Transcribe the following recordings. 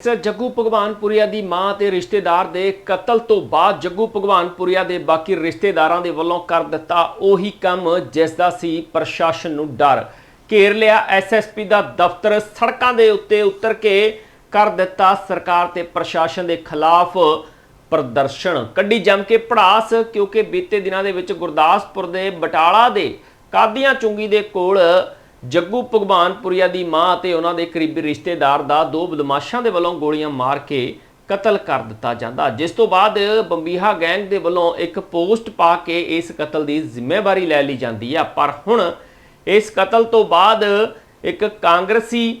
Sir, Jaggu Bhagwanpuria ਦੀ ਮਾਂ ਤੇ ਰਿਸ਼ਤੇਦਾਰ ਦੇ ਕਤਲ ਤੋਂ ਬਾਅਦ ਜੱਗੂ ਭਗਵਾਨਪੁਰੀਆ ਦੇ ਬਾਕੀ ਰਿਸ਼ਤੇਦਾਰਾਂ ਦੇ ਵੱਲੋਂ ਕਰ ਦਿੱਤਾ ਉਹੀ ਕੰਮ ਜਿਸ ਦਾ ਸੀ ਪ੍ਰਸ਼ਾਸਨ ਨੂੰ ਡਰ। ਘੇਰ ਲਿਆ ਐਸਐਸਪੀ ਦਾ ਦਫ਼ਤਰ, ਸੜਕਾਂ ਦੇ ਉੱਤੇ ਉਤਰ ਕੇ ਕਰ ਦਿੱਤਾ ਸਰਕਾਰ ਤੇ ਪ੍ਰਸ਼ਾਸਨ ਦੇ ਖਿਲਾਫ ਪ੍ਰਦਰਸ਼ਨ। ਕੱਢੀ ਜੰਮ ਕੇ ਪੜਾਸ ਕਿਉਂਕਿ ਬੀਤੇ ਦਿਨਾਂ ਦੇ ਵਿੱਚ ਗੁਰਦਾਸਪੁਰ ਦੇ ਬਟਾਲਾ ਦੇ ਕਾਦੀਆਂ ਚੁੰਗੀ ਦੇ ਕੋਲ ਜੱਗੂ ਭਗਵਾਨਪੁਰੀਆ ਦੀ ਮਾਂ ਅਤੇ ਉਹਨਾਂ ਦੇ ਕਰੀਬੀ ਰਿਸ਼ਤੇਦਾਰ ਦਾ ਦੋ ਬਦਮਾਸ਼ਾਂ ਦੇ ਵੱਲੋਂ ਗੋਲੀਆਂ ਮਾਰ ਕੇ ਕਤਲ ਕਰ ਦਿੱਤਾ ਜਾਂਦਾ। ਜਿਸ ਤੋਂ ਬਾਅਦ ਬੰਬੀਹਾ ਗੈਂਗ ਦੇ ਵੱਲੋਂ ਇੱਕ ਪੋਸਟ ਪਾ ਕੇ ਇਸ ਕਤਲ ਦੀ ਜ਼ਿੰਮੇਵਾਰੀ ਲੈ ਲਈ ਜਾਂਦੀ ਆ। ਪਰ ਹੁਣ ਇਸ ਕਤਲ ਤੋਂ ਬਾਅਦ ਇੱਕ ਕਾਂਗਰਸੀ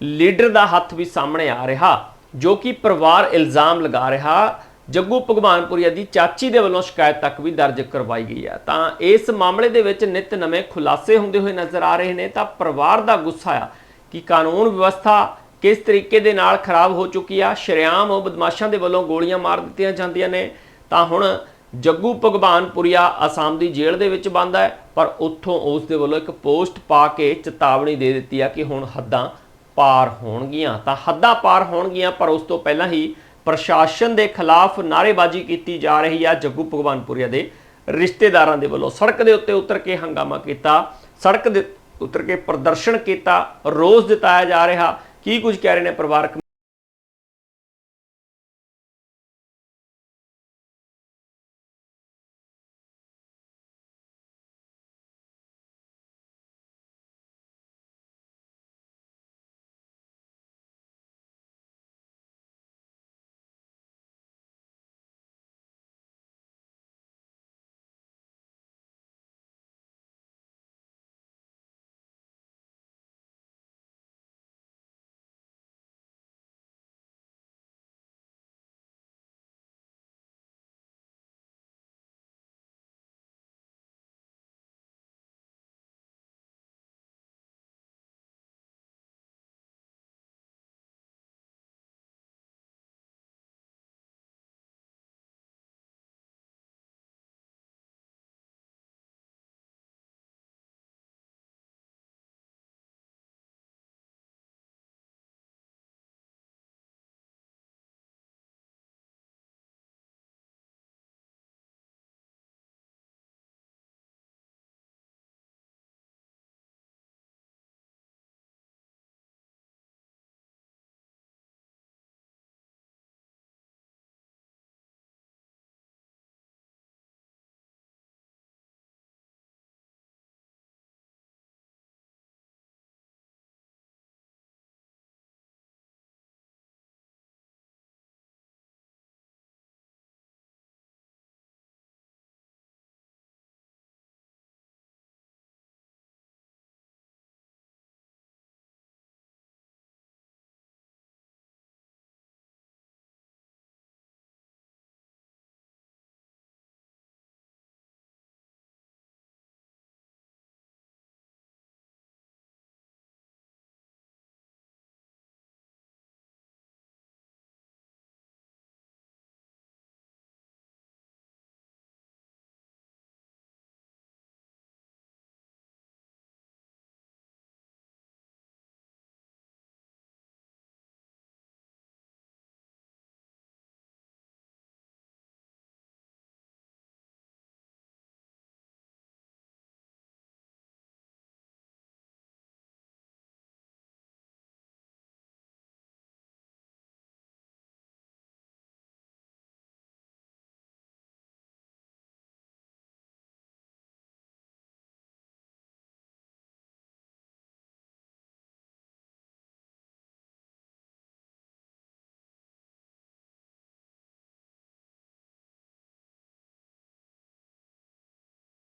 ਲੀਡਰ ਦਾ ਹੱਥ ਵੀ ਸਾਹਮਣੇ ਆ ਰਿਹਾ, ਜੋ ਕਿ ਪਰਿਵਾਰ ਇਲਜ਼ਾਮ ਲਗਾ ਰਿਹਾ ਜੱਗੂ ਭਗਵਾਨਪੁਰੀਆ ਦੀ ਚਾਚੀ ਦੇ ਵੱਲੋਂ ਸ਼ਿਕਾਇਤ ਤੱਕ ਵੀ ਦਰਜ ਕਰਵਾਈ ਗਈ ਹੈ। ਤਾਂ ਇਸ ਮਾਮਲੇ ਦੇ ਵਿੱਚ ਨਿਤ ਨਵੇਂ ਖੁਲਾਸੇ ਹੁੰਦੇ ਹੋਏ ਨਜ਼ਰ ਆ ਰਹੇ ਨੇ। ਤਾਂ ਪਰਿਵਾਰ ਦਾ ਗੁੱਸਾ ਆ ਕਿ ਕਾਨੂੰਨ ਵਿਵਸਥਾ ਕਿਸ ਤਰੀਕੇ ਦੇ ਨਾਲ ਖਰਾਬ ਹੋ ਚੁੱਕੀ ਆ। ਸ਼ਰੇਆਮ ਉਹ ਬਦਮਾਸ਼ਾਂ ਦੇ ਵੱਲੋਂ ਗੋਲੀਆਂ ਮਾਰ ਦਿੱਤੀਆਂ ਜਾਂਦੀਆਂ ਨੇ। ਤਾਂ ਹੁਣ ਜੱਗੂ ਭਗਵਾਨਪੁਰੀਆ ਅਸਾਮ ਦੀ ਜੇਲ੍ਹ ਦੇ ਵਿੱਚ ਬੰਦ ਹੈ। ਪਰ ਉੱਥੋਂ ਉਸ ਦੇ ਵੱਲੋਂ ਇੱਕ ਪੋਸਟ ਪਾ ਕੇ ਚੇਤਾਵਨੀ ਦੇ ਦਿੱਤੀ ਆ ਕਿ ਹੁਣ ਹੱਦਾਂ ਪਾਰ ਹੋਣਗੀਆਂ। ਤਾਂ ਹੱਦਾਂ ਪਾਰ ਹੋਣਗੀਆਂ, ਪਰ ਉਸ ਤੋਂ ਪਹਿਲਾਂ ਹੀ ਪ੍ਰਸ਼ਾਸਨ ਦੇ ਖਿਲਾਫ ਨਾਅਰੇਬਾਜ਼ੀ ਕੀਤੀ ਜਾ ਰਹੀ ਆ ਜੱਗੂ ਭਗਵਾਨਪੁਰੀਆ ਦੇ ਰਿਸ਼ਤੇਦਾਰਾਂ ਦੇ ਵੱਲੋਂ। ਸੜਕ ਦੇ ਉੱਤੇ ਉਤਰ ਕੇ ਹੰਗਾਮਾ ਕੀਤਾ, ਸੜਕ ਦੇ ਉਤਰ ਕੇ ਪ੍ਰਦਰਸ਼ਨ ਕੀਤਾ, ਰੋਸ ਜਤਾਇਆ ਜਾ ਰਿਹਾ। ਕੀ ਕੁਝ ਕਹਿ ਰਹੇ ਨੇ ਪਰਿਵਾਰਕ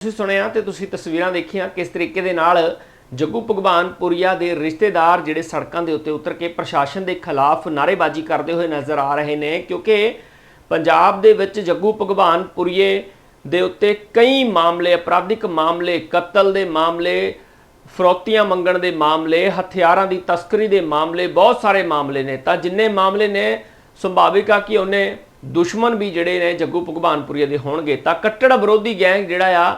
ਤੁਸੀਂ ਸੁਣਿਆ ਤੇ ਤੁਸੀਂ ਤਸਵੀਰਾਂ ਦੇਖੀਆਂ ਕਿਸ ਤਰੀਕੇ ਦੇ ਨਾਲ ਜੱਗੂ ਭਗਵਾਨਪੁਰੀਆ ਦੇ ਰਿਸ਼ਤੇਦਾਰ ਜਿਹੜੇ ਸੜਕਾਂ ਦੇ ਉੱਤੇ ਉਤਰ ਕੇ ਪ੍ਰਸ਼ਾਸਨ ਦੇ ਖਿਲਾਫ ਨਾਅਰੇਬਾਜ਼ੀ ਕਰਦੇ ਹੋਏ ਨਜ਼ਰ ਆ ਰਹੇ ਨੇ, ਕਿਉਂਕਿ ਪੰਜਾਬ ਦੇ ਵਿੱਚ ਜੱਗੂ ਭਗਵਾਨਪੁਰੀਏ ਦੇ ਉੱਤੇ ਕਈ ਮਾਮਲੇ, ਅਪਰਾਧਿਕ ਮਾਮਲੇ, ਕਤਲ ਦੇ ਮਾਮਲੇ, ਫਰੋਤੀਆਂ ਮੰਗਣ ਦੇ ਮਾਮਲੇ, ਹਥਿਆਰਾਂ ਦੀ ਤਸਕਰੀ ਦੇ ਮਾਮਲੇ, ਬਹੁਤ ਸਾਰੇ ਮਾਮਲੇ ਨੇ। ਤਾਂ ਜਿੰਨੇ ਮਾਮਲੇ ਨੇ, ਸੰਭਾਵਿਕ ਆ ਕਿ ਉਹਨੇ ਦੁਸ਼ਮਣ ਵੀ ਜਿਹੜੇ ਨੇ ਜੱਗੂ ਭਗਵਾਨਪੁਰੀਆ ਦੇ ਹੋਣਗੇ। ਤਾਂ ਕੱਟੜ ਵਿਰੋਧੀ ਗੈਂਗ ਜਿਹੜਾ ਆ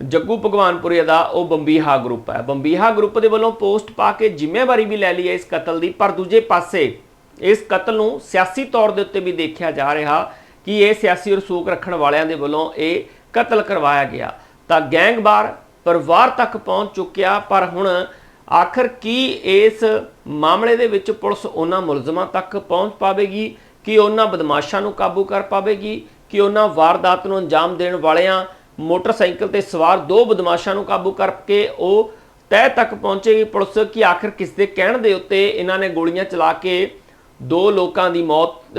ਜੱਗੂ ਭਗਵਾਨਪੁਰੀਆ ਦਾ ਉਹ ਬੰਬੀਹਾ ਗਰੁੱਪ ਹੈ। ਬੰਬੀਹਾ ਗਰੁੱਪ ਦੇ ਵੱਲੋਂ ਪੋਸਟ ਪਾ ਕੇ ਜ਼ਿੰਮੇਵਾਰੀ ਵੀ ਲੈ ਲਈ ਹੈ ਇਸ ਕਤਲ ਦੀ, ਪਰ ਦੂਜੇ ਪਾਸੇ ਇਸ ਕਤਲ ਨੂੰ ਸਿਆਸੀ ਤੌਰ ਦੇ ਉੱਤੇ ਵੀ ਦੇਖਿਆ ਜਾ ਰਿਹਾ ਕਿ ਇਹ ਸਿਆਸੀ ਰਸੂਖ ਰੱਖਣ ਵਾਲਿਆਂ ਦੇ ਵੱਲੋਂ ਇਹ ਕਤਲ ਕਰਵਾਇਆ ਗਿਆ। ਤਾਂ ਗੈਂਗਵਾਰ ਪਰਿਵਾਰ ਤੱਕ ਪਹੁੰਚ ਚੁੱਕਿਆ, ਪਰ ਹੁਣ ਆਖਰ ਕੀ ਇਸ ਮਾਮਲੇ ਦੇ ਵਿੱਚ ਪੁਲਿਸ ਉਹਨਾਂ ਮੁਲਜ਼ਮਾਂ ਤੱਕ ਪਹੁੰਚ ਪਾਵੇਗੀ, ਕਿ ਉਹਨਾਂ ਬਦਮਾਸ਼ਾਂ ਨੂੰ ਕਾਬੂ ਕਰ ਪਾਵੇਗੀ, ਕਿ ਉਹਨਾਂ ਵਾਰਦਾਤ ਨੂੰ ਅੰਜਾਮ ਦੇਣ ਵਾਲਿਆਂ ਮੋਟਰਸਾਈਕਲ ਤੇ ਸਵਾਰ ਦੋ ਬਦਮਾਸ਼ਾਂ ਨੂੰ ਕਾਬੂ ਕਰਕੇ ਉਹ ਤਹਿ ਤੱਕ ਪਹੁੰਚੇਗੀ ਪੁਲਿਸ ਕਿ ਆਖਰ ਕਿਸ ਦੇ ਕਹਿਣ ਦੇ ਉੱਤੇ ਇਹਨਾਂ ਨੇ ਗੋਲੀਆਂ ਚਲਾ ਕੇ ਦੋ ਲੋਕਾਂ ਦੀ ਮੌਤ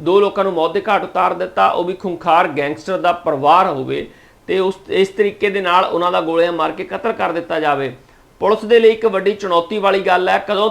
ਦੋ ਲੋਕਾਂ ਨੂੰ ਮੌਤ ਦੇ ਘਾਟ ਉਤਾਰ ਦਿੱਤਾ। ਉਹ ਵੀ ਖੁੰਖਾਰ ਗੈਂਗਸਟਰ ਦਾ ਪਰਿਵਾਰ ਹੋਵੇ ਤੇ ਉਸ, ਇਸ ਤਰੀਕੇ ਦੇ ਨਾਲ ਉਹਨਾਂ ਦਾ ਗੋਲੀਆਂ ਮਾਰ ਕੇ ਕਤਲ ਕਰ ਦਿੱਤਾ ਜਾਵੇ। ਪੁਲਿਸ ਦੇ ਲਈ ਇੱਕ ਵੱਡੀ ਚੁਣੌਤੀ ਵਾਲੀ ਗੱਲ ਹੈ, ਕਦੋਂ